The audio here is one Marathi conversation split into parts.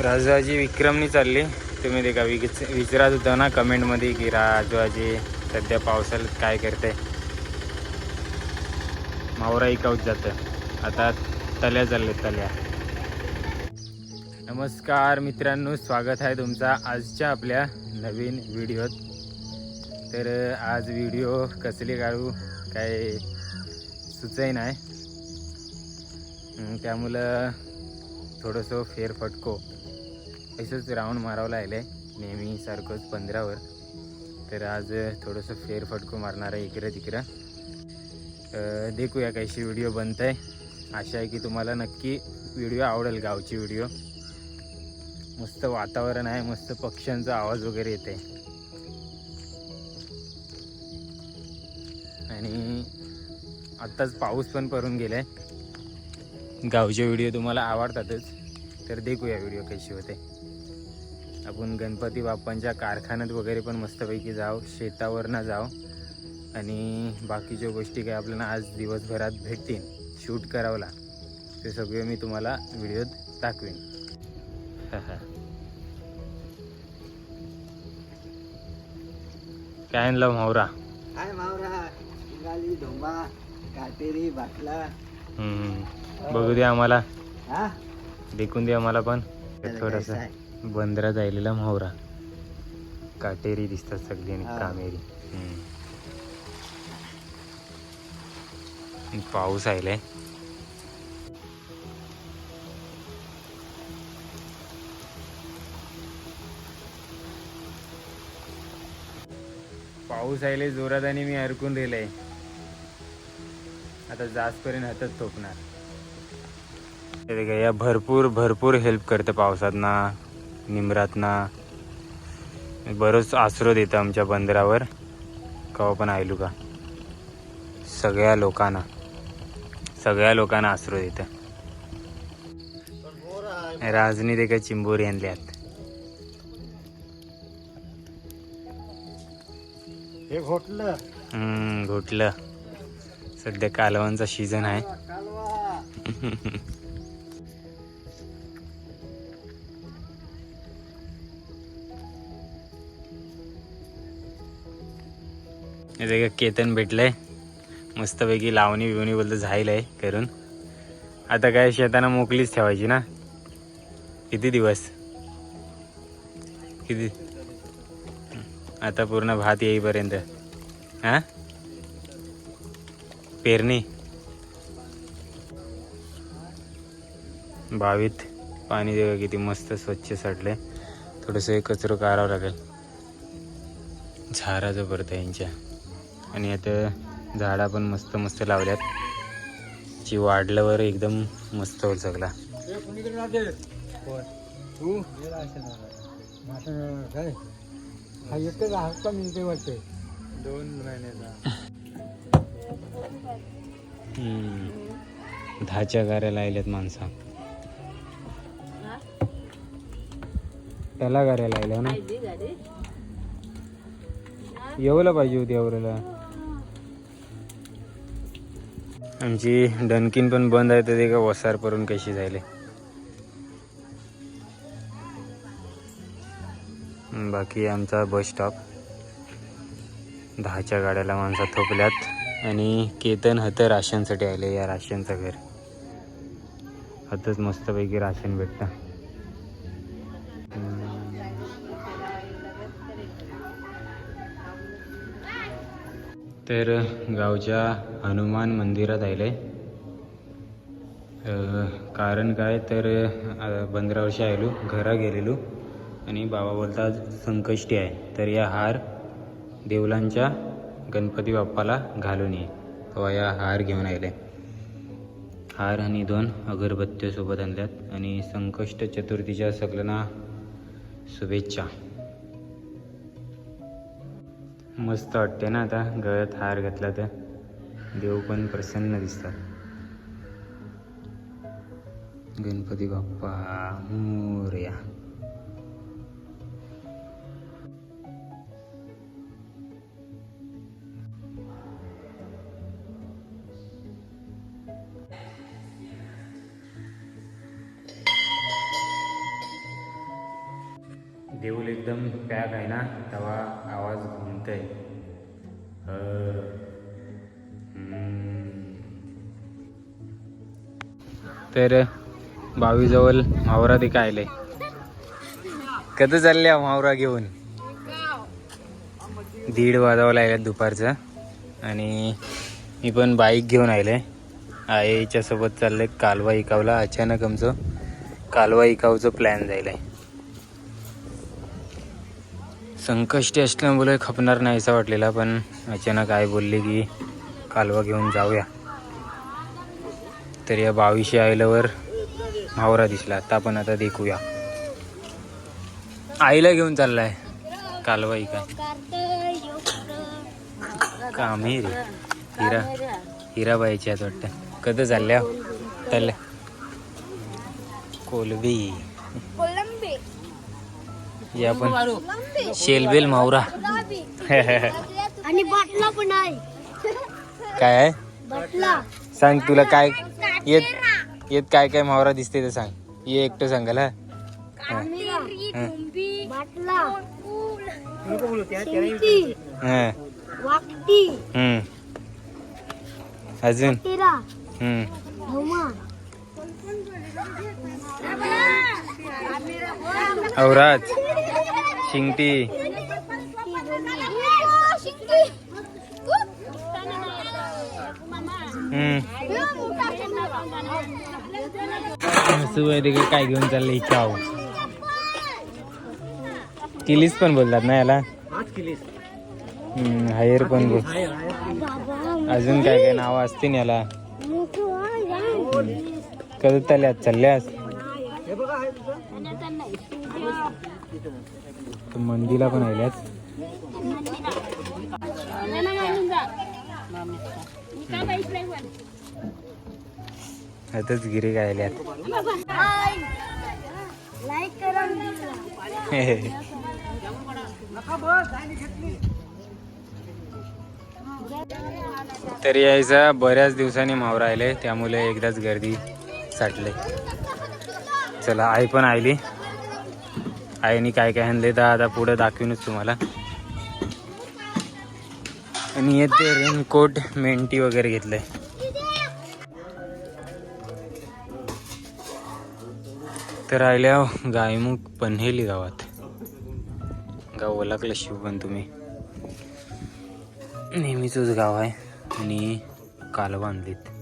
राजवाजी विक्रमनी चालली. तुम्ही ते का विच विचारत होता ना कमेंटमध्ये की राजवाजी सध्या पावसाळ्यात काय करते? मावरा इकावत जातं. आता तल्या चालले तल्या. नमस्कार मित्रांनो स्वागत आहे तुमचा आजच्या आपल्या नवीन व्हिडिओत. तर आज व्हिडिओ कसले काढू काय सुचय नाही. त्यामुळं थोडंसं फेरफटको. असंच राऊंड मारावं लागलं. आहे नेहमीसारखंच पंधरावर. तर आज थोडंसं फेरफटको मारणार आहे इकडं तिकडं. देखूया कशी व्हिडिओ बनत आहे आशा आहे की तुम्हाला नक्की व्हिडिओ आवडेल गावची व्हिडिओ. मस्त वातावरण आहे मस्त पक्ष्यांचा आवाज वगैरे येते आणि आत्ताच पाऊस पण पडून आहे गावचे व्हिडिओ तुम्हाला आवडतातच. तर देखूया व्हिडिओ कशी होते. आपण गणपती बाप्पांच्या कारखान्यात वगैरे पण मस्तपैकी जाऊ शेतावरनं जाऊ. आणि बाकीच्या गोष्टी काय आपल्याला आज दिवसभरात भेटतील शूट करावला ते सगळे मी तुम्हाला व्हिडिओत दाखवेन. काय आणलं मावरा? हाय मावरा काटेरी बाटला. बघू दे आम्हाला. हा? देखून दे आम्हाला पण. थोडस. काय? बंदरा जायलेला म्हावरा. काटेरी दिसतात सगळी आणि. कामेरी. हम्म. पाऊस आयलाय. पाऊस आयले जोरात आणि मी अडकून राहिलंय. आता जास्तपर्यंत हातच थोपणार. हे बघा, या भरपूर भरपूर हेल्प करते पावसात ना. निमरात ना बरंच आसरो देतं आमच्या बंदरावर. कवा पण आयलू का? सगळ्या लोकांना. सगळ्या लोकांना आसरो देतं. राजनी ते काय चिंबोरी आणल्यात हे घोटलं. घोटलं. सध्या कालवांचा सीझन आहे. हे इथे का केतन भेटलंय मस्तपैकी लावणी बिवणी बोलतं आहे करून. आता काय शेताना मोकलीच ठेवायची ना? किती दिवस? किती? आता पूर्ण भात येईपर्यंत. हा? पेरणी? बावीत पाणी देवा किती मस्त स्वच्छ सडले थोडंसं कचरो काढावं लागेल. झाडाचं परत आहे यांच्या. आणि आता झाडा पण मस्त मस्त लावल्यात. जी वाढल्यावर एकदम मस्त होईल सगळा. हे कुणीकडे राहते कोण? तू? काय? हा एकच हप्ता मिळते वाटते दोन महिन्याचा हम्म. दहाच्या गाऱ्या लायल्यात माणसा. त्याला गाऱ्या लायल्या ना? येवला पाहिजे होती एवढ्याला आमची डनकिन पण बंद आहे तर ते का वसार करून कशी झाले बाकी आमचा बस स्टॉप दहाच्या गाड्याला माणसं थोपल्यात. आणि केतन हतं राशनसाठी आले या राशनचं घर. हतच मस्तपैकी राशन भेटतं. तर गावच्या हनुमान मंदिरात आले कारण काय तर पंधरा वर्ष आयलो घरा गेलेलो. आणि बाबा बोलता संकष्टी आहे. तर या हार देवलांच्या गणपती बाप्पाला घालून ये. तेव्हा या हार घेऊन आले हार आणि दोन अगरबत्त्या सोबत आणल्यात. आणि संकष्ट चतुर्थीच्या सगळ्यांना शुभेच्छा. मस्त वाटते ना आता. गळ्यात हार घातला तर. देव पण प्रसन्न दिसतात. गणपती बाप्पा मोरया. एकदम पॅक आहे ना तेव्हा आवाज घुमतय. तर बावीजवळ मावरा ते कायले कधी चालल्या मावरा घेऊन? दीड वाजावं लागल्यात दुपारचं. आणि मी पण बाईक घेऊन आले आईच्या सोबत चाललंय कालवा इकावला. अचानक आमचं कालवा इकावचं प्लॅन जायला आहे संकष्टी असल्यामुळे खपणार नाही असं वाटलेला पण अचानक आई बोलली की कालवा घेऊन जाऊया. तर या बावीसशे आईल्यावर मावरा दिसला. आता आपण आता देखूया. आईला घेऊन चाललाय. कालवा काय? कामे रे हिरा हिराबाईची आज वाटतं कधी चालल्या? चालल्या. कोलबी कोलंबी या पण शेलबेल मावरा. आणि बाटला पण आहे. काय आहे? बाटला. सांग तुला काय येत येत काय काय मावरा दिसते ते सांग. ये एकटं सांगाल हा. हा. अजून? हम्म. औरात शिंगटी. काय घेऊन चाललंय चाव किलीस पण बोलतात ना याला? हायर पण बोल. अजून काय काय नावं असतील याला? कधी चालल्यास चालल्यास? तर मंदीला पण आल्याच आताच गिरे गायल्यात. लाईक करा. तर यायचा बऱ्याच दिवसांनी माव राहिले त्यामुळे एकदाच गर्दी साठले. चला आई पण आईली आईने काय काय आणले तर आता पुढे दाखवीनच तुम्हाला. आणि येते रेनकोट मेंटी वगैरे घेतलंय. तर राहिल्या हो, गायमुख पन्हेली गावात. गाव ओलाकलं शिव पण तुम्ही. नेहमीचंच गाव आहे. आणि कालवा आणलीत.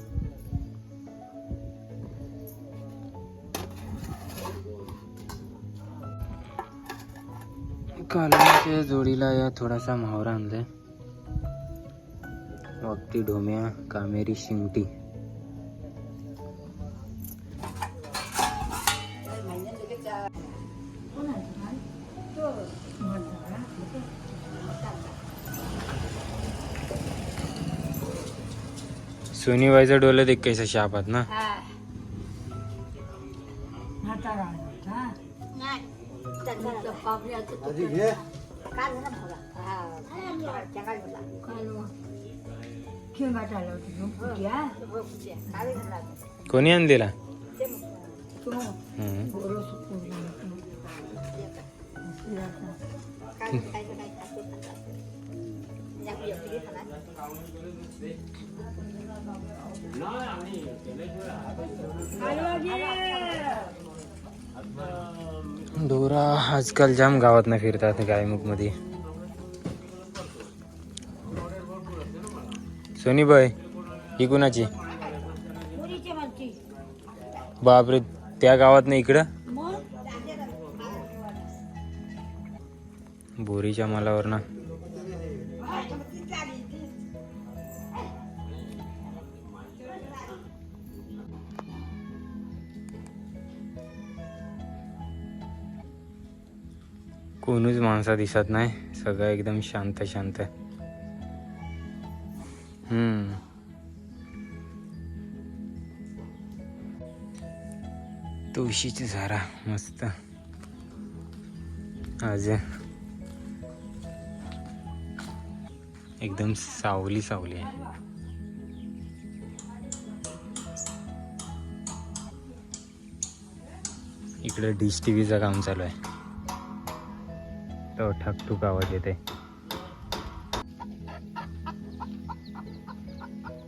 कालवाच्या जोडीला या थोडासा म्हावरा आणलाय. वक्ती ढोम्या कामेरी शिंगटी. सोनीबाईचं डोलं देख कैसा शापात ना? 아직 예? 까는 몰라. 아, 제가 몰라. ¿Quién va a dar la otra? ¿Ya? ¿Con quién de la? ¡Aló, डोरा आजकाल जाम गावात ना फिरतात गायमुखमध्ये सोनीबाई ही कुणाची? बापरे त्या गावात ना इकडं बोरीच्या मालावर ना. कोणीच माणसा दिसत नाही. सगळं एकदम शांत शांत. हम्म. तुळशीची झारा मस्त. आज एकदम सावली सावली आहे. इकडे डिश टी व्हीचं काम चालू आहे. तो ठकठूक आवाज येते.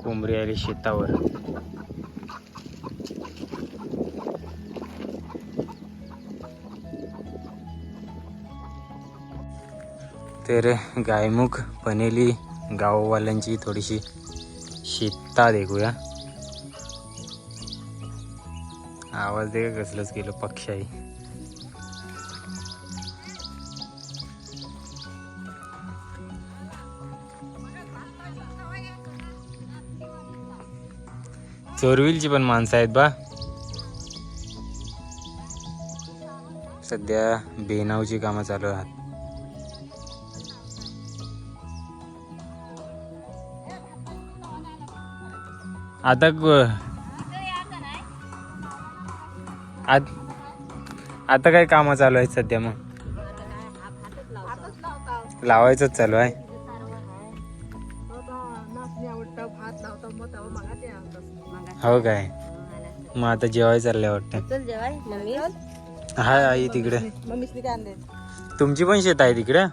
कोंबडी आली शेतावर. तर गायमुख बनेली गाववाल्यांची थोडीशी शेता देखूया. आवाज दे कसलंच गेलो पक्षाही. चोरविलची पण माणसं आहेत बा. सध्या बेनावची कामं चालू आहेत. आता ग- आत- आता काय कामं चालू आहेत सध्या मग? लावायचंच चालू आहे. हो काय? मग आता जेवाय चाललंय वाटतं. चल जेवाय. मम्मी? हाय आई तिकडे. तुमची पण शेत आहे तिकडे?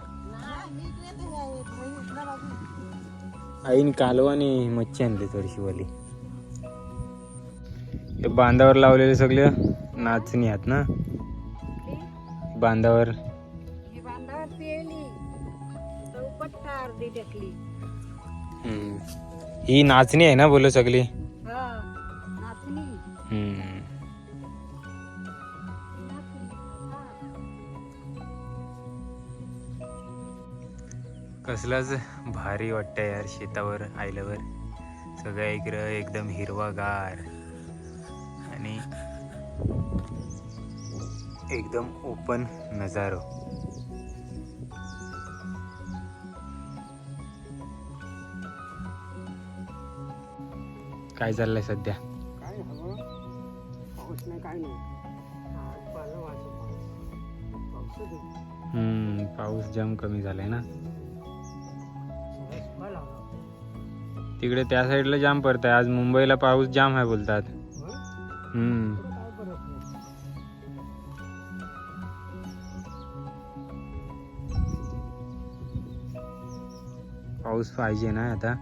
आईने कालवा आणि मच्छी आणली थोडीशी वाली. हे बांधावर लावलेले सगळे नाचणी आहेत ना? बांधावर. ही नाचणी आहे ना बोलो सगळी? कसलाच भारी वाटतं यार शेतावर आल्यावर सगळं इकडं एकदम हिरवागार. आणि एकदम ओपन नजारो. काय चाललंय सध्या? काय हवं पाऊस नाही काय नाही. आज पाहिलं वाटलं पाऊस पाऊस हम्म पाऊस जाम कमी झालाय ना. तिकडे त्या साईडला जाम पडत आहे आज मुंबईला पाऊस जाम आहे बोलतात. हम्म. पाऊस पाहिजे ना आता.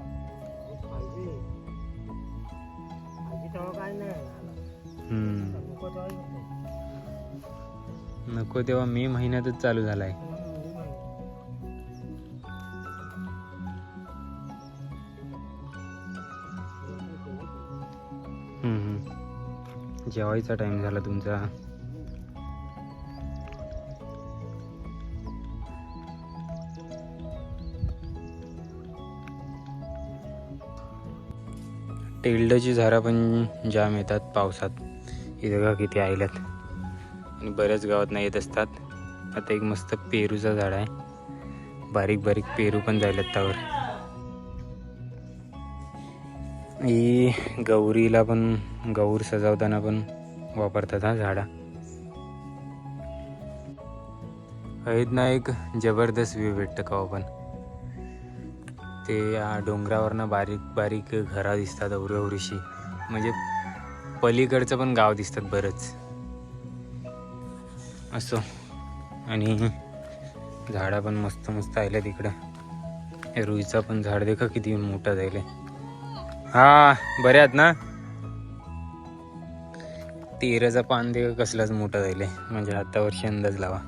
नको तेव्हा मे महिन्यातच चालू झालाय. जेवायचा टाइम झाला तुमचा. टेल्डची झाडं पण जाम येतात पावसात. इथं का किती आयल्यात. आणि बऱ्याच गावात नाही येत असतात. आता एक मस्त पेरूचा झाड आहे. बारीक बारीक पेरू पण जायलात त्यावर. ही गौरीला पण गौर सजवताना पण वापरतात हा झाडा. आहेत ना एक जबरदस्त व्ह्यू भेटतं का हो पण. ते या डोंगरावरनं बारीक बारीक घरा दिसतात अवरीशी म्हणजे पलीकडचं पण गाव दिसतात बरंच. असो. आणि झाडं पण मस्त मस्त आहे तिकडं रुईचा पण झाड देखा किती मोठा जायला हा बरे आहेत ना? तेराचा पान दे कसलाच मोठा झाले म्हणजे आता वर्षी अंदाज लावा.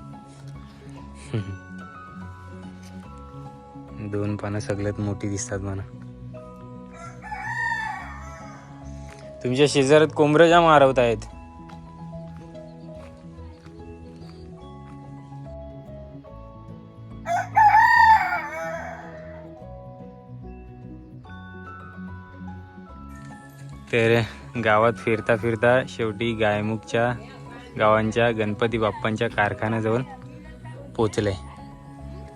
दोन पानं सगळ्यात मोठी दिसतात म्हणा. तुमच्या शेजारात कोंबऱ्या जाम मारवत आहेत तर गावात फिरता फिरता शेवटी गायमुखच्या गावांच्या गणपती बाप्पांच्या कारखान्याजवळ पोचले.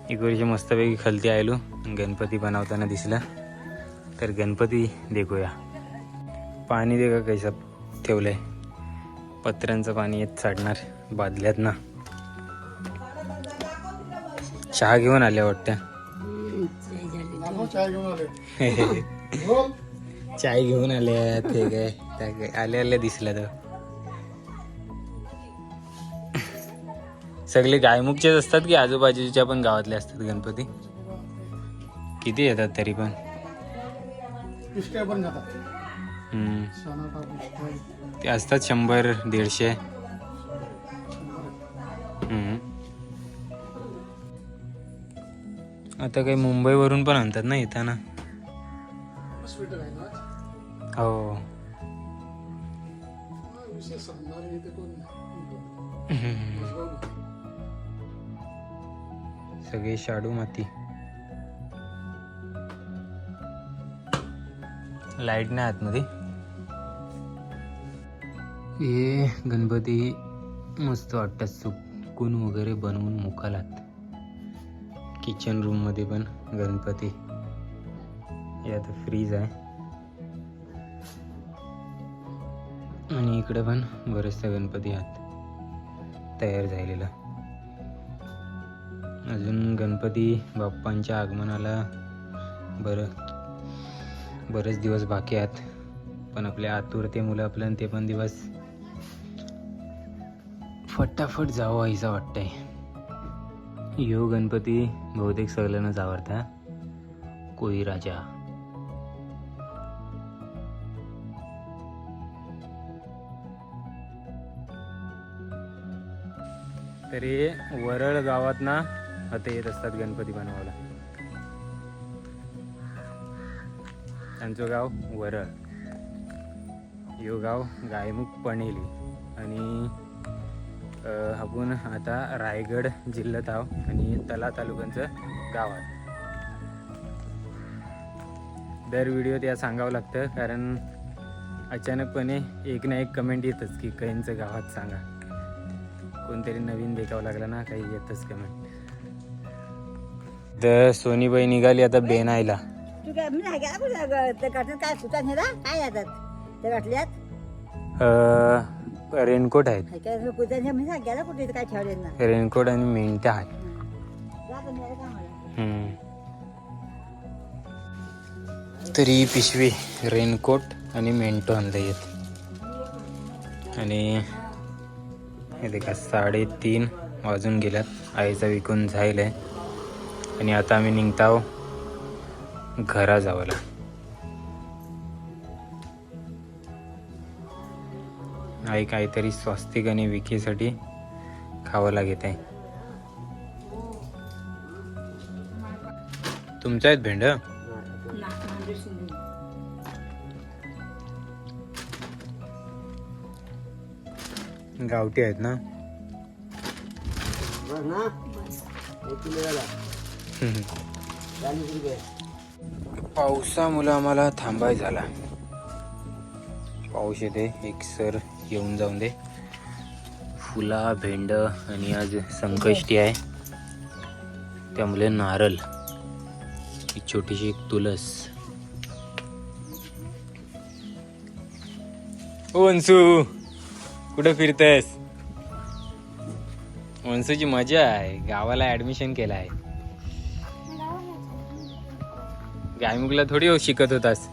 इकडची मस्तपैकी खलती आयलो गणपती बनवताना दिसला. तर गणपती देखूया. पाणी दे का कैसा ठेवलंय? पत्र्यांचं पाणी येत साडणार बादल्यात ना. चहा घेऊन आल्या वाटत्या चाय घेऊन आले ते काय त्या काय आल्या आल्या दिसल्या तर. सगळे गायमुखचेच असतात की आजूबाजूच्या पण गावातले असतात गणपती? किती येतात तरी पण? ते असतात शंभर दीडशे. आता काही मुंबईवरून पण आणतात ना येताना? हो कोण. सगळे शाडू माती. लाइट नाही आतमध्ये. हे गणपती मस्त वाटतात सुकून वगैरे बनवून मुखालात किचन रूममध्ये पण गणपती. यात फ्रीज आहे. आणि इकडं पण बरेचसे गणपती आहेत. तयार झालेला. अजून गणपती बाप्पांच्या आगमनाला बरं बरेच दिवस बाकी आहेत. पण आपल्या आतुरतेमुळे आपलं ते पण दिवस फटाफट जावं आईचा वाटतंय. यो गणपती बहुतेक सगळ्यांनाच आवडता. कोळी राजा. तरी वरळ गावात ना आता येत असतात गणपती बनवायला. त्यांचं गाव वरळ. यो गाव गायमुख पणेली. आणि आपण आता रायगड जिल्ह्यात आहो आणि तला तालुक्यांचं गाव आहे. दर व्हिडिओत या सांगावं लागतं कारण अचानकपणे एक ना एक कमेंट येतच की काहींचं गावात सांगा. कोणतरी नवीन देखावं लागलं ना काही येतच कमेंट तर सोनीबाई निघाली आता बेनायला तू काय मी नाही गेला कुठे ते गाठ्यात काय सुटा नेला काय येतात ते गाठल्यात अ, रेनकोट आहेत. काय काय कुठे मी नाही गेला कुठे इथं काय ठेवले ना. रेनकोट आणि मेंट्या आहेत. जा पण यायला का मला हम्म. तरी पिशवी रेनकोट आणि मेंटो आणलं येत आणि हे देखा साडेतीन वाजून गेल्यात. आईचा विकून जाईल आहे आणि आता आम्ही निघताव घरा जावाला आई काहीतरी स्वस्तिक आणि विकीसाठी खावं लागत आहे. तुमच्या आहेत भेंड? गावठी आहेत ना? पावसामुळे आम्हाला थांबाय झाला. पाऊस येते एक सर येऊन जाऊन दे. फुला भेंड आणि आज संकष्टी आहे. त्यामुळे नारळ ही छोटीशी एक तुलस. ओ वंसू कुठं फिरतेस? वंसूची मजा आहे. गावाला ऍडमिशन केलं आहे गायमुखला थोडी हो शिकत होतास.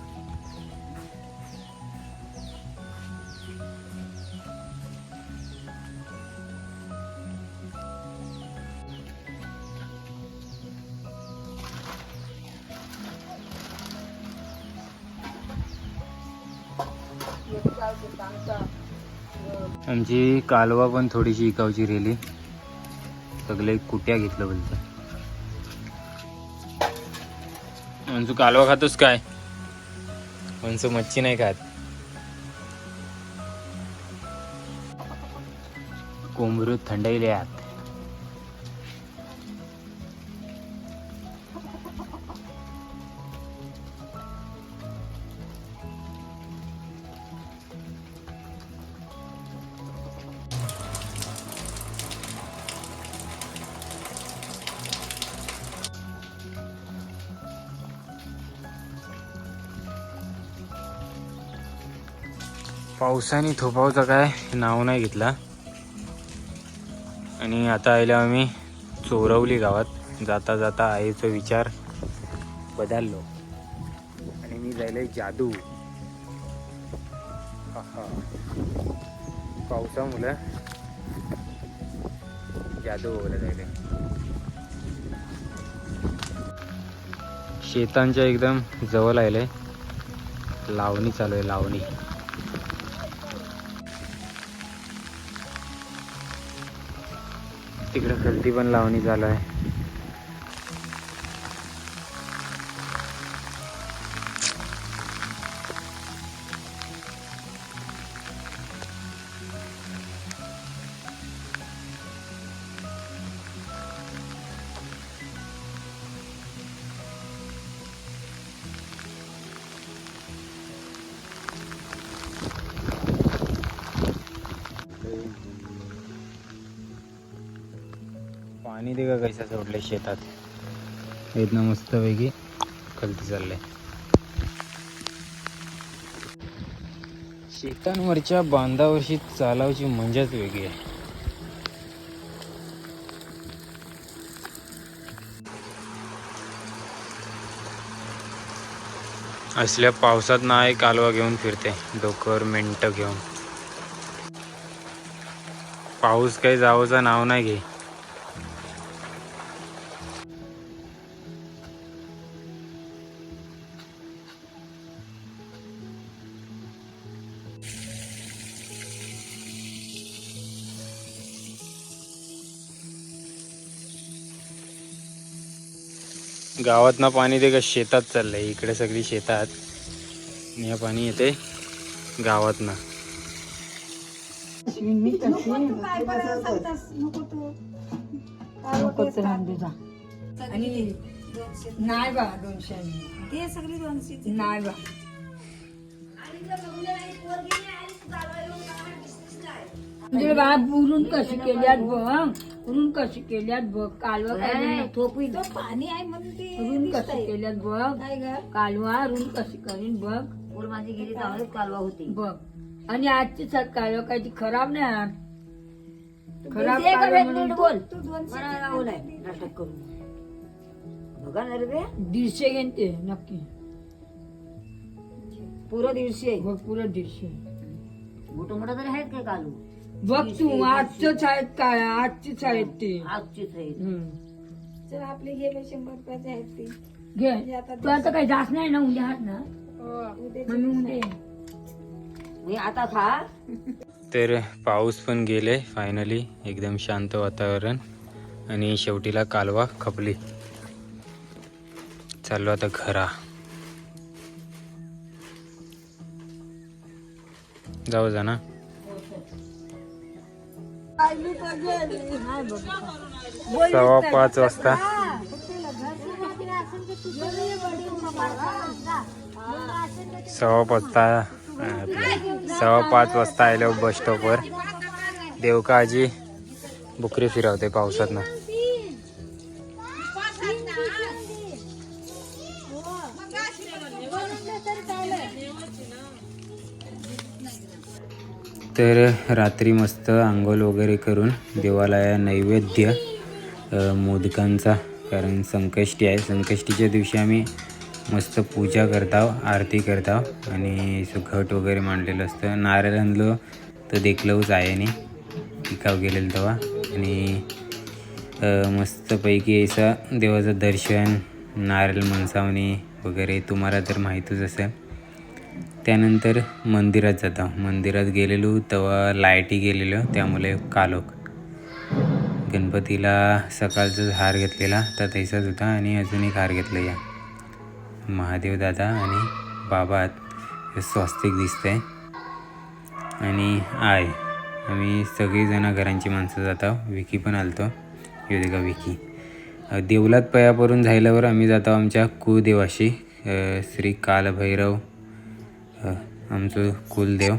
आमची कालवा पण थोडीशी इकावची रेली सगळे कुट्या घेतलं बोलतं. म्हणसू कालवा खातोस काय? म्हणसू मच्छी नाही खात. कोंबरू थंडाईले आत. पावसाने थोपावचा काय नाव नाही घेतला. आणि आता आयला आम्ही चोरवली गावात. जाता जाता आईचा विचार बदललो. आणि मी जायला जादू. आहा. जादू वगैरे जायला शेतांच्या एकदम जवळ आले लावणी चालू आहे लावणी. तिकडं खलती पण लावणी चालू आहे. आपल्या शेतात. इथनं मस्तपैकी खलती चाललंय. शेतांवरच्या बांधावरशी चालावची मजाच वेगळी आहे. असल्या पावसात ना एक कालवा घेऊन फिरते डोकर मिनटं घेऊन. पाऊस काही जावंचा नाव नाही घे गावात ना पाणी ते का शेतात चाललंय इकडे सगळी शेतात. आणि हे पाणी येते गावात ना नाही बा दोनशे ते सगळी दोनशे नाही बा. म्हणजे बा बुरून कशी केल्यात बघ बुरून कशी केल्यात बघ कालवा थोपी पाणी आहे म्हणून कशी केल्यात बघ कालवा रुण कशी करीन बघ. माझी चांगलीच कालवा होती. बघ. आणि आजची सात कालवा काय ती खराब नाही आहे. खराब कालवा म्हणून बोल. मला गावलाय नाटक करून बघा ना रे बे. दीडशे घेईन ते नक्की. पुरं दीडशे. बघ पुरं दीडशे. मोठं मोठं तरी आहेत काय कालू? बघ तू आजचंच आहेत काय? आजचीच आहेत ते. आजचीच आहेत. हम्म. तर आपले गेले शंभर रुपयाचे आहेत ते. घे. तू आता काही जास्त नाही ना उद्या हात ना? मग मी उद्या येईन. मी आता खा. तर पाऊस पण गेले फायनली एकदम शांत वातावरण. आणि शेवटीला कालवा खपली. चाललो आता घरा. जाऊ जा ना. सव्वा पाच वाजता. सव्वा वाजता सव्वा पाच वाजता आलो बस स्टॉपवर देवका आजी बुकरी फिरवते पावसात तर रात्री मस्त आंघोळ वगैरे करून देवाला नैवेद्य मोदकांचा कारण संकष्टी आहे. संकष्टीच्या दिवशी आम्ही मस्त पूजा करताव आरती करताव आणि असं घट वगैरे मांडलेलं असतं. नारळ आणलं तर देखलंच आहे नाही पिकाव गेलेलं तेव्हा. आणि मस्तपैकी असं देवाचं दर्शन नारळ मनसावणी वगैरे तुम्हाला तर माहीतच असेल. त्यानंतर मंदिरात जाता. मंदिरात गेलेलो तेव्हा लायटी गेलेलो त्यामुळे कालोख गणपतीला सकाळचाच हार घेतलेला तर तैसाच होता आणि अजून एक हार घेतला या. महादेव दादा आणि बाबा स्वस्तिक दिसतं दिसतंय. आणि आय आम्ही सगळीजणं घरांची माणसं जातो. विकी पण आलतो. येऊ का विकी. देवलात पयापरून झाल्यावर आम्ही जातो आमच्या कुदेवाशी श्री कालभैरव आमचं कुलदेव.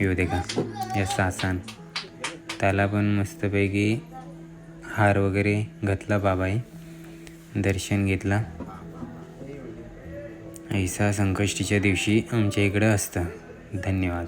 येऊ दे का? या सासान. त्याला पण मस्तपैकी हार वगैरे घातला बाबाई. दर्शन घेतला. ऐसा संकष्टीच्या दिवशी आमच्या इकडं असतं. धन्यवाद.